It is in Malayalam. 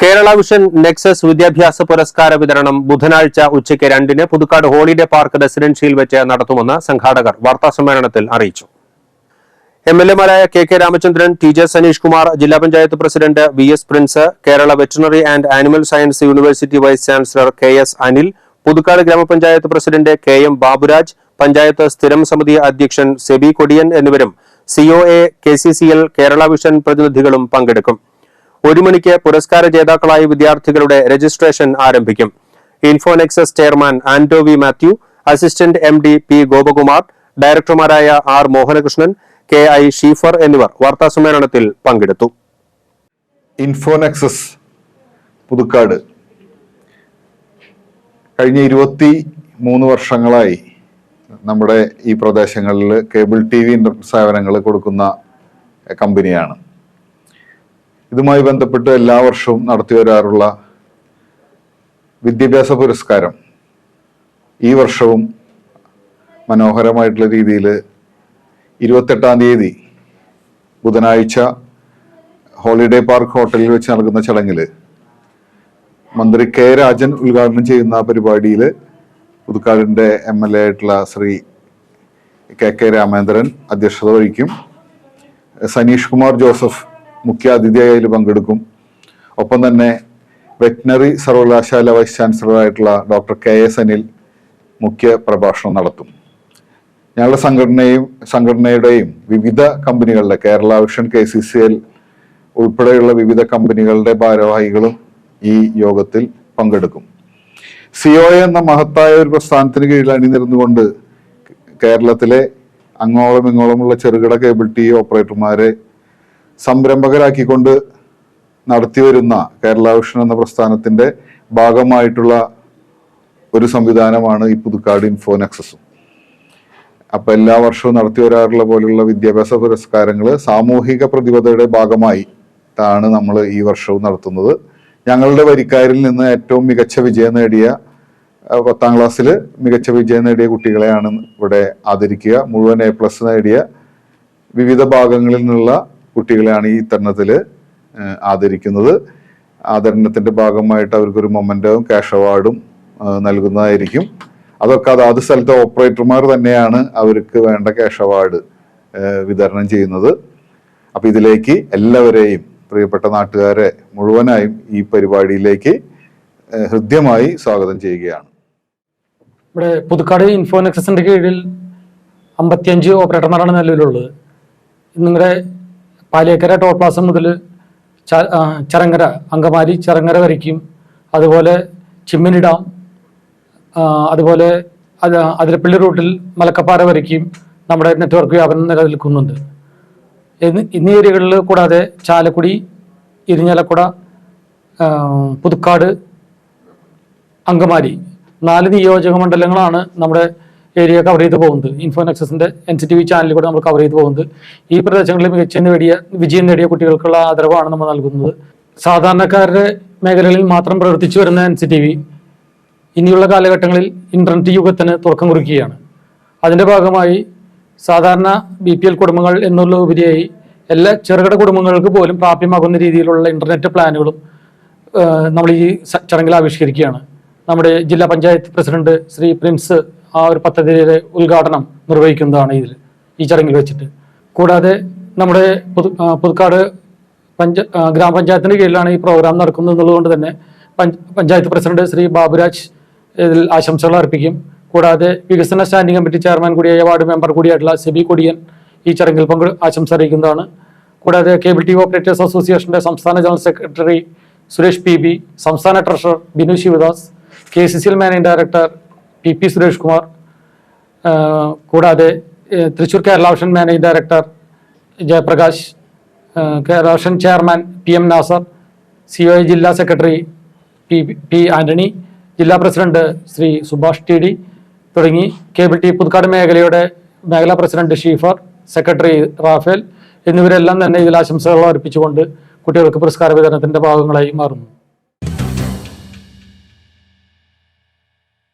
കേരള വിഷൻ നെക്സസ് വിദ്യാഭ്യാസ പുരസ്കാര വിതരണം ബുധനാഴ്ച ഉച്ചയ്ക്ക് രണ്ടിന് പുതുക്കാട് ഹോളിഡേ പാർക്ക് റെസിഡൻഷ്യയിൽ വെച്ച് നടത്തുമെന്ന് സംഘാടകർ വാർത്താസമ്മേളനത്തിൽ അറിയിച്ചു. M L എമാരായ K K Ramachandran T J Saneesh Kumar ജില്ലാ panchayat president V S Prince Kerala veterinary and animal science university vice chancellor K S Anil Puthukkad ഗ്രാമപഞ്ചായത്ത് president K M Baburaj panchayat സ്ഥിരം സമിതി അധ്യക്ഷൻ സെബി കൊടിയൻ എന്നിവരും C O A K C C L Kerala vision പ്രതിനിധികളും പങ്കെടുക്കും. ഒരു മണിക്ക് പുരസ്കാര ജേതാക്കളായ വിദ്യാർത്ഥികളുടെ രജിസ്ട്രേഷൻ ആരംഭിക്കും. Infonexus chairman Anto V Mathew assistant M D P Gopakumar ഡയറക്ടർമാരായ R Mohanakrishnan K I Sheefer എന്നിവർ വാർത്താസമ്മേളനത്തിൽ പങ്കെടുത്തു. ഇൻഫോനെക്സസ് പുതുക്കാട്. കഴിഞ്ഞ ഇരുപത്തി മൂന്ന് വർഷങ്ങളായി നമ്മുടെ ഈ പ്രദേശങ്ങളിൽ കേബിൾ ടി വി സേവനങ്ങൾ കൊടുക്കുന്ന കമ്പനിയാണ്. ഇതുമായി ബന്ധപ്പെട്ട് എല്ലാ വർഷവും നടത്തി വരാറുള്ള വിദ്യാഭ്യാസ പുരസ്കാരം ഈ വർഷവും മനോഹരമായിട്ടുള്ള രീതിയിൽ ഇരുപത്തെട്ടാം തീയതി ബുധനാഴ്ച ഹോളിഡേ പാർക്ക് ഹോട്ടലിൽ വെച്ച് നടക്കുന്ന ചടങ്ങിൽ മന്ത്രി കെ രാജൻ ഉദ്ഘാടനം ചെയ്യുന്ന പരിപാടിയിൽ പുതുക്കാടിന്റെ എം എൽ എ ആയിട്ടുള്ള ശ്രീ കെ കെ രാമേന്ദ്രൻ അധ്യക്ഷത വഹിക്കും. സനീഷ് കുമാർ ജോസഫ് മുഖ്യ അതിഥിയായി അതിൽ പങ്കെടുക്കും. ഒപ്പം തന്നെ വെറ്റിനറി സർവകലാശാല വൈസ് ചാൻസലറായിട്ടുള്ള ഡോക്ടർ കെ എസ് അനിൽ മുഖ്യ പ്രഭാഷണം നടത്തും. ഞങ്ങളുടെ സംഘടനയും സംഘടനയുടെയും വിവിധ കമ്പനികളുടെ Kerala vision K C C L ഉൾപ്പെടെയുള്ള വിവിധ കമ്പനികളുടെ ഭാരവാഹികളും ഈ യോഗത്തിൽ പങ്കെടുക്കും. സിഒ എന്ന മഹത്തായ ഒരു പ്രസ്ഥാനത്തിന് കീഴിൽ അണിനിരുന്നുകൊണ്ട് കേരളത്തിലെ അങ്ങോളം ഇങ്ങോളമുള്ള ചെറുകിട കേബിൾ ടി ഓപ്പറേറ്റർമാരെ സംരംഭകരാക്കിക്കൊണ്ട് നടത്തിവരുന്ന കേരള വിഷൻ എന്ന പ്രസ്ഥാനത്തിന്റെ ഭാഗമായിട്ടുള്ള ഒരു സംവിധാനമാണ് ഈ പുതുക്കാട് ഇൻഫോനെക്സസും അപ്പൊ എല്ലാ വർഷവും നടത്തി വരാറുള്ള പോലുള്ള വിദ്യാഭ്യാസ പുരസ്കാരങ്ങൾ സാമൂഹിക പ്രതിബദ്ധതയുടെ ഭാഗമായി ാണ് നമ്മൾ ഈ വർഷവും നടത്തുന്നത്. ഞങ്ങളുടെ വരിക്കാരിൽ നിന്ന് ഏറ്റവും മികച്ച വിജയം നേടിയ പത്താം ക്ലാസ്സിൽ മികച്ച വിജയം നേടിയ കുട്ടികളെയാണ് ഇവിടെ ആദരിക്കുക. മുഴുവൻ എ പ്ലസ് നേടിയ വിവിധ ഭാഗങ്ങളിൽ നിന്നുള്ള കുട്ടികളെയാണ് ഈ തരണത്തിൽ ആദരിക്കുന്നത്. ആദരണത്തിന്റെ ഭാഗമായിട്ട് അവർക്കൊരു മൊമെന്റവും ക്യാഷ് അവാർഡും നൽകുന്നതായിരിക്കും. അതൊക്കെ അതാത് സ്ഥലത്തെ ഓപ്പറേറ്റർമാർ തന്നെയാണ് അവർക്ക് വേണ്ട ക്യാഷ് അവാർഡ് വിതരണം ചെയ്യുന്നത്. അപ്പോൾ ഇതിലേക്ക് എല്ലാവരെയും പ്രിയപ്പെട്ട നാട്ടുകാരെ മുഴുവനായും ഈ പരിപാടിയിലേക്ക് ഹൃദ്യമായി സ്വാഗതം ചെയ്യുകയാണ്. ഇവിടെ പുതുക്കാട് ഇൻഫോനെക്സസിന്റെ കീഴിൽ അമ്പത്തിയഞ്ച് ഓപ്പറേറ്റർമാരാണ് നിലവിലുള്ളത്. നിങ്ങളുടെ പാലിയക്കര ടോൾ പ്ലാസ മുതൽ ചരങ്ങര അങ്കമാലി ചരങ്ങര വരയ്ക്കും. അതുപോലെ ചിമ്മിനി ഡാം അതുപോലെ അത് അതിരപ്പള്ളി റൂട്ടിൽ മലക്കപ്പാറ വരയ്ക്കും. നമ്മുടെ നെറ്റ്വർക്ക് വ്യാപനം നിലനിൽക്കുന്നുണ്ട്. എന്നീ ഏരിയകളിൽ കൂടാതെ ചാലക്കുടി ഇരിഞ്ഞാലക്കുട പുതുക്കാട് അങ്കമാലി നാല് നിയോജക മണ്ഡലങ്ങളാണ് നമ്മുടെ ഏരിയ കവർ ചെയ്ത് പോകുന്നത്. ഇൻഫോനെക്സസിന്റെ എൻ സി ടി വി ചാനലിൽ കൂടെ നമ്മൾ കവർ ചെയ്ത് പോകുന്നത്. ഈ പ്രദേശങ്ങളിൽ മികച്ച നേടിയ വിജയം നേടിയ കുട്ടികൾക്കുള്ള ആദരവാണ് നമ്മൾ നൽകുന്നത്. സാധാരണക്കാരുടെ മേഖലകളിൽ മാത്രം പ്രവർത്തിച്ചു വരുന്ന എൻ സി ടി വി ഇനിയുള്ള കാലഘട്ടങ്ങളിൽ ഇന്റർനെറ്റ് യുഗത്തിന് തുറക്കം കുറിക്കുകയാണ്. അതിന്റെ ഭാഗമായി സാധാരണ ബി പി എൽ കുടുംബങ്ങൾ എന്നുള്ള ഉപരിയായി എല്ലാ ചെറുകിട കുടുംബങ്ങൾക്ക് പോലും പ്രാപ്യമാകുന്ന രീതിയിലുള്ള ഇന്റർനെറ്റ് പ്ലാനുകളും നമ്മൾ ഈ ചടങ്ങിൽ ആവിഷ്കരിക്കുകയാണ്. നമ്മുടെ ജില്ലാ പഞ്ചായത്ത് പ്രസിഡന്റ് ശ്രീ പ്രിൻസ് ആ ഒരു പദ്ധതിയുടെ ഉദ്ഘാടനം നിർവഹിക്കുന്നതാണ് ഇതിൽ ഈ ചടങ്ങിൽ വെച്ചിട്ട്. കൂടാതെ നമ്മുടെ പുതു പുതുക്കാട് പഞ്ച ഗ്രാമപഞ്ചായത്തിന്റെ കീഴിലാണ് ഈ പ്രോഗ്രാം നടക്കുന്നത് എന്നുള്ളതുകൊണ്ട് തന്നെ പഞ്ച് പഞ്ചായത്ത് പ്രസിഡന്റ് ശ്രീ ബാബുരാജ് ഇതിൽ ആശംസകൾ അർപ്പിക്കും. കൂടാതെ വികസന സ്റ്റാൻഡിംഗ് കമ്മിറ്റി ചെയർമാൻ കൂടിയായ വാർഡ് മെമ്പർ കൂടിയായിട്ടുള്ള സെബി കൊടിയൻ ഈ ചടങ്ങിൽ പങ്കു ആശംസ അറിയിക്കുന്നതാണ്. കൂടാതെ കേബിൾ ടി ഓപ്പറേറ്റേഴ്സ് അസോസിയേഷന്റെ സംസ്ഥാന general secretary Suresh P B സംസ്ഥാന treasurer Binu Sivadas K C C L managing director P P Suresh Kumar കൂടാതെ Thrissur Kerala ocean managing director Jayaprakash Kerala ocean chairman P M Nasar C O ജില്ലാ സെക്രട്ടറി പി പി ആന്റണി ജില്ലാ president Shri Subhash T D തുടങ്ങി കേബിൾ ടി പുതുക്കാട് മേഖലയുടെ മേഖലാ പ്രസിഡന്റ് ഷീഫർ സെക്രട്ടറി റാഫേൽ എന്നിവരെല്ലാം തന്നെ ഇതിൽ ആശംസകൾ അർപ്പിച്ചുകൊണ്ട് കുട്ടികൾക്ക് പുരസ്കാര വിതരണത്തിന്റെ ഭാഗങ്ങളായി മാറുന്നു.